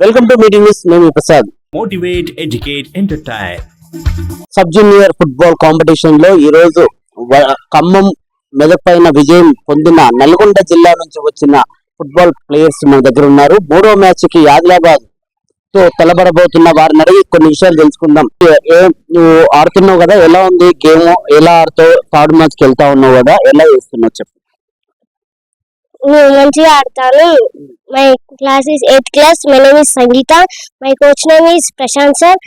Welcome to meeting news నేను Prasad motivate, educate, entertain. Sub junior football కాంపిటీషన్లో ఈ రోజు ఖమ్మం మెదక్ పైన విజయం పొందిన నల్గొండ జిల్లా నుంచి వచ్చిన ఫుట్బాల్ ప్లేయర్స్ మన దగ్గర ఉన్నారు. మూడో మ్యాచ్కి ఆదిలాబాద్తో తలబడబోతున్న వారిని అడిగి కొన్ని విషయాలు తెలుసుకుందాం. ఏ- ఏ నువ్వు ఆడుతున్నావు కదా? ఎలా ఉంది? గేమ్ ఎలా ఆడుతావు? థర్డ్ మ్యాచ్కి వెళ్తా ఉన్నావు కదా? ఎలా చేస్తున్నావు? చెప్పు. నేను మంచిగా ఆడతాను my class is eighth class my name is Sangeetha my coach name is Prashanth sir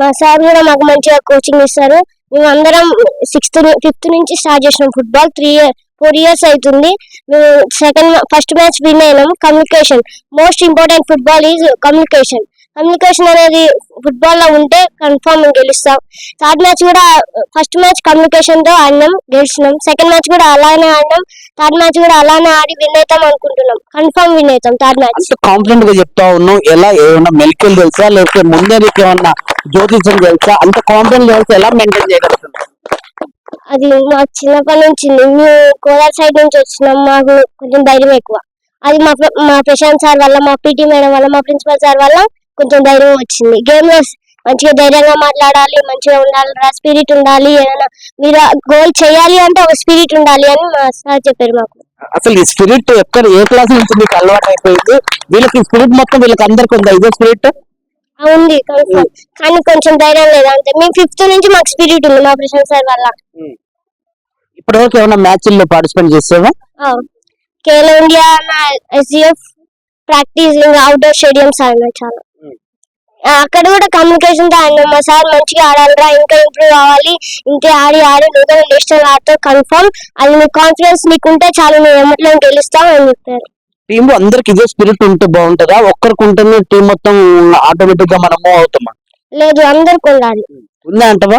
మా సార్ కూడా మాకు మంచిగా కోచింగ్ ఇస్తారు. మేము అందరం సిక్స్త్ ఫిఫ్త్ నుంచి స్టార్ట్ చేసినాం football three year four years అవుతుంది. మేము సెకండ్ ఫస్ట్ మ్యాచ్ విన్ అయినాం. Communication most important football is communication communication అనేది ఫుట్బాల్లో ఉంటే కన్ఫర్మ్ గెలుస్తాం. థర్డ్ మ్యాచ్ కూడా ఫస్ట్ మ్యాచ్ కమ్యూనికేషన్తో ఆడినాం గెలిచినాం. సెకండ్ మ్యాచ్ కూడా అలానే ఆడినాం. థర్డ్ మ్యాచ్ కూడా అలానే ఆడి విన్ అవుతాం అనుకుంటున్నాం. కన్ఫర్మ్ విన్ అవుతాం థర్డ్ మ్యాచ్ కాన్ఫిడెంట్గా చెప్తా ఉన్నావు. ఎలా ఏమన్నా మెలికలు తెలుసా? లేకపోతే ముందే నీకు ఏమన్నా జ్యోతిషం తెలుసా? అంత కాన్ఫిడెంట్ లెవెల్స్ ఎలా మెయింటైన్ చేయగలుగుతున్నావు? అది మా చిన్నప్పటి నుంచి మేము కోలార్ సైడ్ నుంచి వచ్చినాం. మాకు కొంచెం ధైర్యం ఎక్కువ. అది మా మా ప్రశాంత్ సార్ వల్ల మా పీటీ మేడం వల్ల మా ప్రిన్సిపల్ సార్ వల్ల కొంచెం ధైర్యం వచ్చింది. గేమ్లో మంచిగా ధైర్యంగా మాట్లాడాలి మంచిగా ఉండాలి స్పిరిట్ ఉండాలి ఏదైనా మీరు గోల్ చేయాలి అంటే ఒక స్పిరిట్ ఉండాలి అని మా సార్ చెప్పారు మాకు. అసలు ఈ స్పిరిట్ ఎక్కడ ఏ క్లాస్ నుంచి మీకు అలవాటు అయిపోయింది వీళ్ళకి స్పిరిట్ మొత్తం వీళ్ళకి అందరికి ఉందా? ఇదే స్పిరిట్ ఉంది కన్ఫర్మ్ కానీ కొంచెం ధైర్యం లేదు. అంతే మేము ఫిఫ్త్ నుంచి మాకు స్పిరిట్ ఉంది మా ప్రశాంత్ సార్ వల్ల. ఇప్పటివరకు ఏమైనా మ్యాచ్ల్లో పార్టిసిపేట్ చేసావా? Khelo India SGF practice outdoor stadiums ఆడినా చాలా. అక్కడ కూడా కమ్యూనికేషన్తో ఆడినాం మా సార్ మంచిగా ఆడాలిరా ఇంకా ఇంప్రూవ్ కావాలి. ఇంకా ఆడి ఆడి నువ్వు నేషనల్ ఆడుతో కన్ఫర్మ్ అది నీ కాన్ఫిడెన్స్ నీకుంటే చాలు నువ్వు ఎమ్మట్లో గెలుస్తావు అని చెప్పారు. టీమ్ అందరికి ఇదే స్పిరిట్ ఉంటే బాగుంటుందా? ఒక్కరికి ఉంటేనే టీం మొత్తం ఆటోమేటిక్గా మనం మూవ్ అవుతామా? లేదు అందరికి ఉండాలి. ఉందా అంటవా?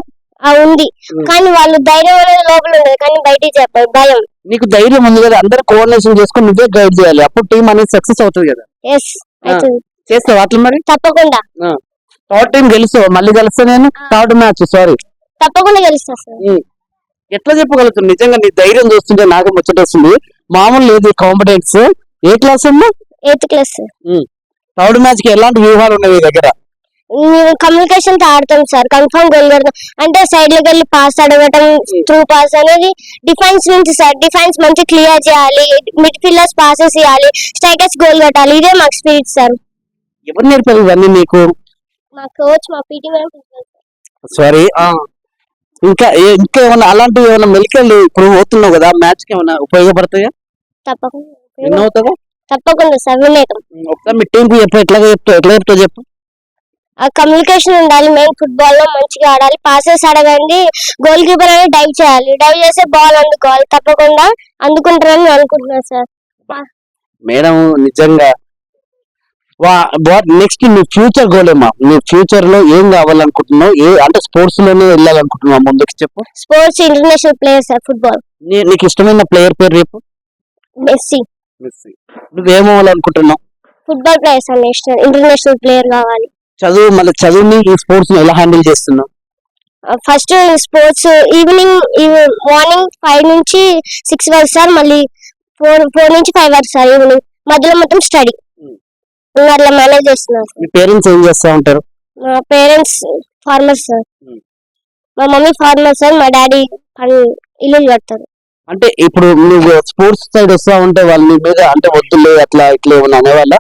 ఉంది. కానీ వాళ్ళు ధైర్యం అనేది లోపల ఉండదు కానీ బయటికి చెప్పారు భయం. నీకు ధైర్యం ఉంది కదా అందరు కోఆర్డినేషన్ చేసుకొని నువ్వే గైడ్ చేయాలి. అప్పుడు టీం అనేది సక్సెస్ అవుతుంది కదా. ఎస్ అవుతుంది. చేస్తావు అట్లా మరి? తప్పకుండా. థర్డ్ టీం గెలుస్తావు? మళ్ళీ గెలుస్తా నేను? థర్డ్ మ్యాచ్ సారీ తప్పకుండా గెలుస్తా ఎట్లా చెప్పగలుగుతుంది నిజంగా నీ ధైర్యం చూస్తుంటే నాకు ముచ్చటేస్తుంది మామూలు లేదు కాంపిటెన్స్ ఏ క్లాస్ అమ్మా? ఎయిత్ క్లాస్ థర్డ్ మ్యాచ్కి ఎలాంటి వ్యూహాలు ఉన్నాయి దగ్గర? కమ్యూనికేషన్తో ఆడతాం సార్. కన్ఫర్మ్ గోల్ కొడతాం. అంటే సైడ్లోకి వెళ్ళి పాస్ అడగటం త్రూ పాస్ అనేది డిఫెన్స్ నుంచి సార్. డిఫెన్స్ మంచి క్లియర్ చేయాలి. మిడ్ ఫీల్డర్స్ పాసెస్ ఇవ్వాలి స్ట్రైకర్స్ గోల్ కొట్టాలి. ఇదే మాకు స్పిరిట్ సార్. ఎవరు నేర్పారు ఇవన్నీ నీకు మా కోచ్ మా పీటీ సారీ ఇంకా ఇంకా ఏమైనా అలాంటివి ఏమైనా మెలికలు ఇప్పుడు పోతున్నావు కదా మ్యాచ్కి ఏమైనా ఉపయోగపడతాయా? తప్పకుండా. అవుతావా? తప్పకుండా సార్ విన్ అవుతాం ఒకసారి మీ టీం చెప్పు ఎట్లా చెప్తావు ఎట్లా చెప్తావు చెప్పు. ఆ కమ్యూనికేషన్ ఉండాలి మెయిన్ ఫుట్బాల్లో మంచిగా ఆడాలి పాసెస్ అడగండి గోల్ కీపర్ అనేది డైవ్ చేయాలి. డైవ్ చేస్తే బాల్ అందుకోవాలి తప్పకుండా అందుకుంటారని నేను అనుకుంటున్నాను సార్. మేడం నిజంగా నెక్స్ట్ నీ ఫ్యూచర్ గోల్ ఏమా? నీ ఫ్యూచర్లో ఏం కావాలనుకుంటున్నావు? ఏ అంటే స్పోర్ట్స్లోనే వెళ్ళాలనుకుంటున్నావు? ముందుకు చెప్పు. Sports international player sir football నీకు ఇష్టమైన ప్లేయర్ పేరు రేపు Messi నువ్వేమవ్వాలనుకుంటున్నావు football player sir national international player కావాలి. చదువు మళ్ళీ చదువుని ఈ స్పోర్ట్స్ని ఎలా హ్యాండిల్ చేస్తున్నావు? First sports evening morning five నుంచి సిక్స్ వరకు సార్. మళ్ళీ ఫోర్ ఫోర్ నుంచి ఫైవ్ వరకు సార్ ఈవినింగ్ మధ్యలో మొత్తం స్టడీ. అట్లా మేనేజ్ చేస్తున్నాను సార్. మీ పేరెంట్స్ ఏం చేస్తా ఉంటారు? మా పేరెంట్స్ ఫార్మర్స్ సార్. మా మమ్మీ ఫార్మర్ సార్ మా డాడీ పని ఇల్లు కడతారు. అంటే ఇప్పుడు నువ్వు స్పోర్ట్స్ సైడ్ వస్తా ఉంటే వాళ్ళు నీ మీద అంటే వద్దులే అట్లా ఇట్లా ఏమన్నా అనేవాళ్ళ?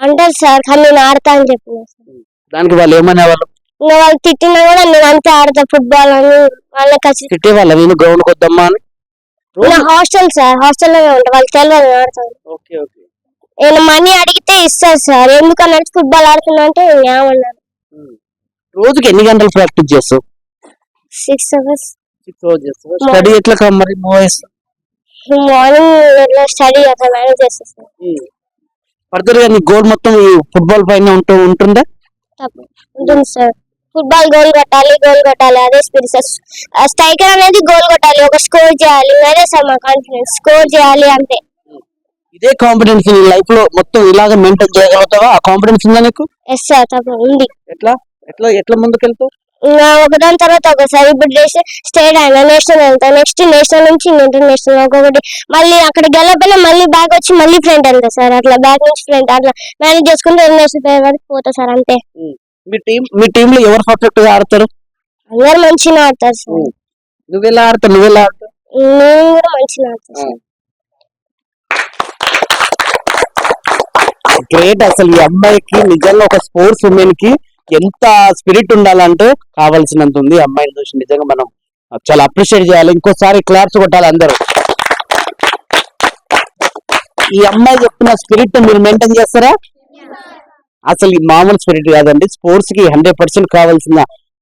అంటారు సార్ కానీ నేను ఆడతా అని చెప్పిన సార్. దానికి వాళ్ళు ఏమనేవాళ్ళు? ఇంకా వాళ్ళు తిట్టినా కూడా నేను అంతే ఆడతా ఫుట్బాల్ అని వాళ్ళకి ఖచ్చితంగా తిట్టేవాళ్ళ నేను గ్రౌండ్ కొద్దమ్మా అని? నా హాస్టల్ సార్ హాస్టల్లోనే ఉంటా వాళ్ళు తెలియదు నేను ఆడతాను ఓకే ఓకే. నేను మనీ అడిగితే ఇస్తారు సార్. ఎందుకన్నా ఫుట్బాల్ ఆడుతున్నా అంటే ఏమన్నారు రోజుకి ఎన్ని గంటలు ప్రాక్టీస్ చేస్తావు? సిక్స్ అవర్స్ స్టడీ ఎట్లా కా- మరి? మార్నింగ్ స్టడీ అట్లా మేనేజ్ చేస్తాను ఫర్దర్గా నీ గోల్ మొత్తం ఈ ఫుట్బాల్ పైన ఉంటూ ఉంటుందా? ఉంటుంది సార్. ఫుట్బాల్ గోల్ కొట్టాలి గోల్ కొట్టాలి. అదే స్పిరిట్ స్ట్రైకర్ అనేది గోల్ కొట్టాలి. ఒక స్కోర్ చేయాలి. అదే సార్ మా కాన్ఫిడెన్స్ స్కోర్ చేయాలి అంతే. ఇదే కాన్ఫిడెన్స్ నీ లైఫ్లో మొత్తం ఇలాగ మెయింటైన్ చేయగలుగుతావా? ఆ కాన్ఫిడెన్స్ ఉందా నీకు? ఎస్ సార్ తప్ప ఉంది. ఎట్లా? ఎట్లా? ఎట్లా ముందుకెళ్తావు? ఇంకా ఒకదాని తర్వాత ఒకసారి ఇప్పుడు చేస్తే స్టేట్ అయినా నేషనల్ వెళ్తా నెక్స్ట్ నేషనల్ నుంచి ఇంటర్నేషనల్ ఒక్కొక్కటి. మళ్ళీ అక్కడ గెలపైనా మళ్ళీ బ్యాక్ వచ్చి మళ్ళీ ఫ్రంట్ వెళ్తా సార్ అట్లా బ్యాక్ నుంచి ఫ్రంట్ అట్లా మేనేజ్ చేసుకుంటే ఇంటర్నేషనల్ ప్లేయర్ వరకు పోతా సార్ అంతే. మీ టీం మీ టీమ్లో ఎవరు పర్ఫెక్ట్గా ఆడతారు? అందరు మంచిగా ఆడతారు సార్ నువ్వెలా ఆడతావు? నువ్వెలా ఆడతావు? నేను కూడా మంచిగా ఆడతాను సార్ గ్రేట్ అసలు ఈ అమ్మాయికి నిజంగా ఒక స్పోర్ట్స్ ఉమెన్కి ఎంత స్పిరిట్ ఉండాలంటే కావాల్సినంత ఉంది ఈ అమ్మాయిని చూసి. నిజంగా మనం చాలా అప్రిషియేట్ చేయాలి. ఇంకోసారి క్లాప్స్ కొట్టాలి అందరూ. ఈ అమ్మాయి చెప్పిన స్పిరిట్ మీరు మెయింటైన్ చేస్తారా? అసలు ఈ మామూలు స్పిరిట్ కాదండి. స్పోర్ట్స్కి హండ్రెడ్ పర్సెంట్ కావాల్సిన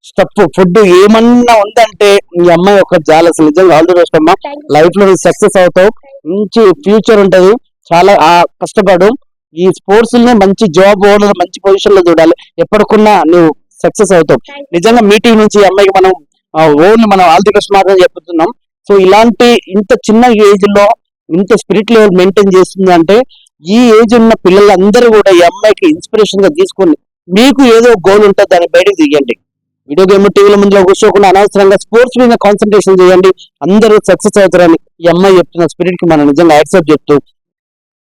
స్టెప్ ఫుడ్ ఏమన్నా ఉందంటే ఈ అమ్మాయి ఒక చాలా అసలు నిజంగా ఆల్ ది బెస్ట్ అమ్మా. లైఫ్లో సక్సెస్ అవుతావు. మంచి ఫ్యూచర్ ఉంటది. చాలా కష్టపడు. ఈ స్పోర్ట్స్ని మంచి జాబ్ ఓనర్ మంచి పొజిషన్లో చూడాలి. ఎప్పటికున్నా నువ్వు సక్సెస్ అవుతావు. నిజంగా మీటింగ్ నుంచి అమ్మాయికి మనం ఓన్ మనం ఆల్ ది బెస్ట్ మాత్రం చెప్తున్నాం సో ఇలాంటి ఇంత చిన్న ఏజ్లో ఇంత స్పిరిట్ లెవెల్ మెయింటైన్ చేస్తుంది అంటే ఈ ఏజ్ ఉన్న పిల్లలందరూ కూడా ఈ అమ్మాయికి ఇన్స్పిరేషన్గా తీసుకొని మీకు ఏదో గోల్ ఉంటుంది దాన్ని బయటకు తీయండి. వీడియో గేమ్ టీవీల ముందులో కూర్చోకుండా అనవసరంగా స్పోర్ట్స్ మీద కాన్సన్ట్రేషన్ చేయండి. అందరూ సక్సెస్ అవుతారని ఈ అమ్మాయి చెప్తున్న స్పిరిట్కి మనం నిజంగా యాక్సెప్ట్ చెప్తూ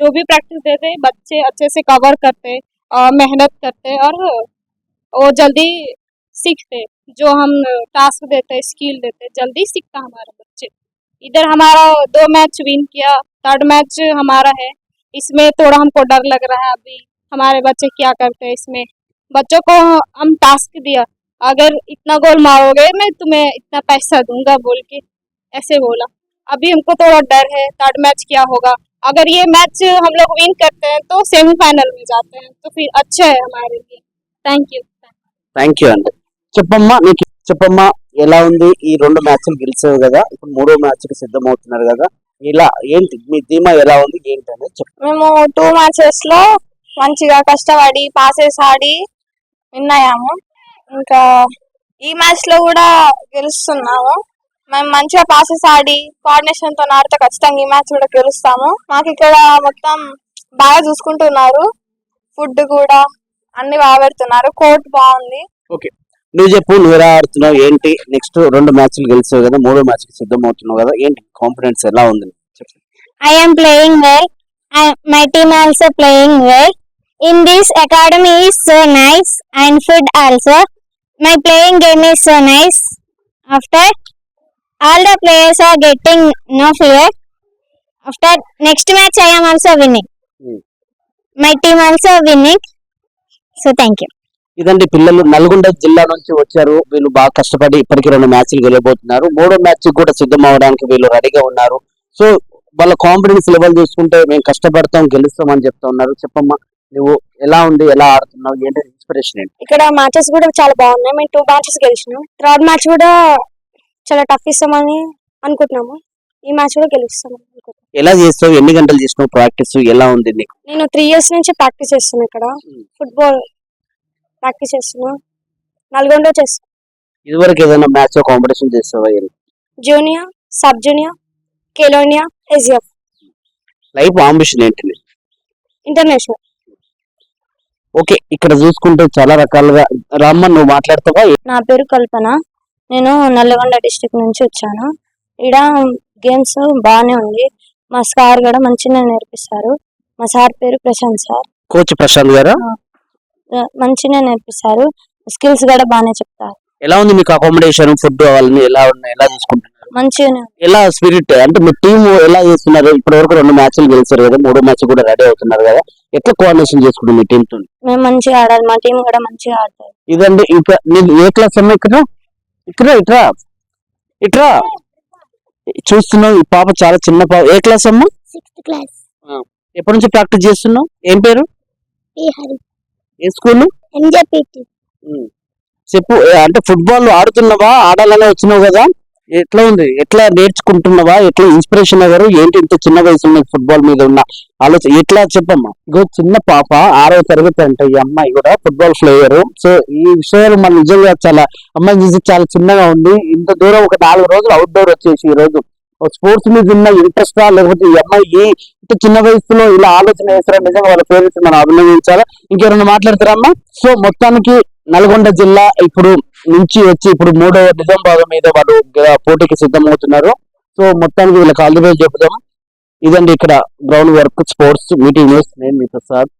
जो भी प्रैक्टिस देते बच्चे अच्छे से कवर करते मेहनत करते और वो जल्दी सीखते, जो हम टास्क देते स्किल देते, जल्दी सीखता हमारे बच्चे। इधर हमारा दो मैच विन किया थर्ड मैच हमारा है। इसमें थोड़ा हमको डर लग रहा है अभी, हमारे बच्चे क्या करते हैं इसमें। बच्चों को हम टास्क दिया, अगर इतना गोल मारोगे, मैं तुम्हें इतना पैसा दूँगा, बोल के ऐसे बोला। अभी हमको थोड़ा डर है थर्ड मैच क्या होगा? अगर ये मैच हम लोग विन करते हैं तो सेमीफाइनल में जाते हैं तो फिर अच्छा है हमारे लिए थैंक यू థ్యాంక్ యూ అండి చెప్పమ్మా నీకు చెప్పమ్మా ఎలా ఉంది ఈ రెండు మ్యాచ్లు గెలిచావు కదా ఇప్పుడు మూడో మ్యాచ్ కి సిద్ధం అవుతున్నారు కదా ఇలా ఏంటి మీ ధీమా ఎలా ఉంది ఏంటి అనేది చెప్పు మేము టూ మ్యాచెస్ లో మంచిగా కష్టపడి పాసెస్ ఆడి విన్ అయ్యాము ఇంకా ఈ మ్యాచ్ లో కూడా గెలుస్తున్నాము మేము మంచిగా పాసెస్ ఆడి కోఆర్డినేషన్తో ఆడితే ఖచ్చితంగా ఈ మ్యాచ్ కూడా గెలుస్తాము. మాకు ఇక్కడ మొత్తం బాగా చూసుకుంటున్నారు. ఫుడ్ కూడా అన్ని బాగా పెడుతున్నారు. కోర్ట్ బాగుంది. నువ్వు చెప్పు నువ్వు ఎలా ఆడుతున్నావు ఏంటి? నెక్స్ట్ రెండు మ్యాచ్లు గెలిచావు కదా మూడో మ్యాచ్కి సిద్ధం అవుతున్నావు కదా ఏంటి? కాన్ఫిడెన్స్ ఎలా ఉంది? చెప్పు. I am playing well. I, my team also playing well. In this academy is so nice and food also. My playing game is so nice. All the players are getting no fear. After next match I am also winning. Hmm. My team also winning. So thank you. ఇదండి పిల్లలు నల్గొండ జిల్లా నుంచి వచ్చారు వీళ్ళు బాగా కష్టపడి ఇప్పటికి రెండు మ్యాచ్లు గెలవబోతున్నారు మూడో మ్యాచ్ కూడా సిద్ధం అవడానికి వీళ్ళు రెడీగా ఉన్నారు సో వాళ్ళ కాన్ఫిడెన్స్ లెవెల్ చూసుకుంటే మేము కష్టపడతాం గెలుస్తాం అని చెప్తా ఉన్నారు చెప్పమ్మా నువ్వు ఎలా ఉంది ఎలా ఆడుతున్నావు ఏంటి ఇన్స్పిరేషన్ ఏంటి ఇక్కడ మ్యాచెస్ కూడా చాలా బాగున్నాయి మేము టూ మ్యాచెస్ గెలిచినాం థర్డ్ మ్యాచ్ కూడా చాలా టఫ్ ఇస్తామని అనుకుంటున్నాము. ఈ మ్యాచ్ కూడా గెలుస్తాం అనుకుంటున్నాం ఎలా చేస్తావు? ఎన్ని గంటలు చేసినావు? ప్రాక్టీస్ ఎలా ఉంది నీకు? నేను త్రీ ఇయర్స్ నుంచి ప్రాక్టీస్ చేస్తున్నా ఇక్కడ. Hmm. ఫుట్బాల్ ప్రాక్టీస్ చేస్తున్నా. నల్గొండ చేస్తున్నా ఇదివరకు ఏదైనా మ్యాచ్ కాంపిటీషన్ చేస్తావా? జూనియర్ సబ్ జూనియర్ కెలోనియా ఎజిఎఫ్ లైఫ్ ఆంబిషన్ ఏంటి? ఇంటర్నేషనల్ ఓకే ఇక్కడ చూసుకుంటే చాలా రకాలుగా. రామ్మ నువ్వు మాట్లాడతావా? నా పేరు కల్పన. నేను నల్లగొండ డిస్ట్రిక్ట్ నుంచి వచ్చాను. ఇక్కడ గేమ్స్ బాగానే ఉంది. మా సార్ కూడా మంచిగా నేర్పిస్తారు. మా సార్ పేరు ప్రశాంత్ సార్. కోచ్ ప్రశాంత్ గారా? మంచిగా నేర్పిస్తారు. స్కిల్స్ కూడా బాగానే చెప్తారు. ఎలా ఉంది మీకు అకామిడేషన్ ఫుడ్ అవన్నీ ఎలా ఉన్నాయి? ఎలా చూసుకుంటున్నారు? మంచిగానే ఎలా స్పిరిట్ అంటే మీ టీం ఎలా చేస్తున్నారు? ఇప్పటి వరకు రెండు మ్యాచ్లు గెలిచారు కదా మూడో మ్యాచ్ కూడా రెడీ అవుతున్నారు కదా. ఎట్లా కోఆర్డినేషన్ చేసుకుంటుంది మీ టీం తో మేము మంచిగా ఆడాలి. మా టీం కూడా మంచిగా ఆడతారు. ఇదండి ఇంకా నేను ఏ క్లాస్ అమ్మా ఇక్కడ? ఇక్కడ ఇట్రా. ఇట్రా. చూస్తున్నావు ఈ పాప చాలా చిన్న పాప. ఏ క్లాస్ అమ్మా? Class. ఎప్పటి నుంచి ప్రాక్టీస్ చేస్తున్నావు? ఏం పేరు. ఏ స్కూల్. చెప్పు అంటే ఫుట్బాల్ ఆడుతున్నావా? ఆడాలనే వచ్చినావు కదా? ఎట్లా ఉంది? ఎట్లా నేర్చుకుంటున్నావా? ఎట్లా ఇన్స్పిరేషన్ అయ్యారు? ఏంటి ఇంత చిన్న వయసులో నీకు ఫుట్బాల్ మీద ఉన్న ఆలోచన ఎట్లా చెప్పమ్మా? ఇగో చిన్న పాప ఆరో తరగతి అంటే ఈ అమ్మాయి కూడా ఫుట్బాల్ ప్లేయర్ సో ఈ విషయాలు మన నిజంగా చాలా అమ్మాయి చూసి చాలా చిన్నగా ఉంది. ఇంత దూరం ఒక నాలుగు రోజులు అవుట్డోర్ వచ్చేసి ఈ రోజు. స్పోర్ట్స్ మీద ఉన్న ఇంట్రెస్ట్ లేకపోతే ఈ అమ్మాయి ఇంత చిన్న వయసులో ఇలా ఆలోచన చేస్తారా నిజంగా వాళ్ళ పేరెంట్స్ మనం అభినందించాలా? ఇంకెవరైనా మాట్లాడతారమ్మా సో మొత్తానికి నల్గొండ జిల్లా ఇప్పుడు నుంచి వచ్చి ఇప్పుడు మూడో నిజాం భాగం మీద వాళ్ళు పోటీకి సిద్ధమవుతున్నారు. సో మొత్తానికి వీళ్ళకి ఆల్ ది బెస్ట్ చెబుదాం. ఇదండి ఇక్కడ గ్రౌండ్ వర్క్ స్పోర్ట్స్ మీటింగ్ నేను మీ ప్రసాద్.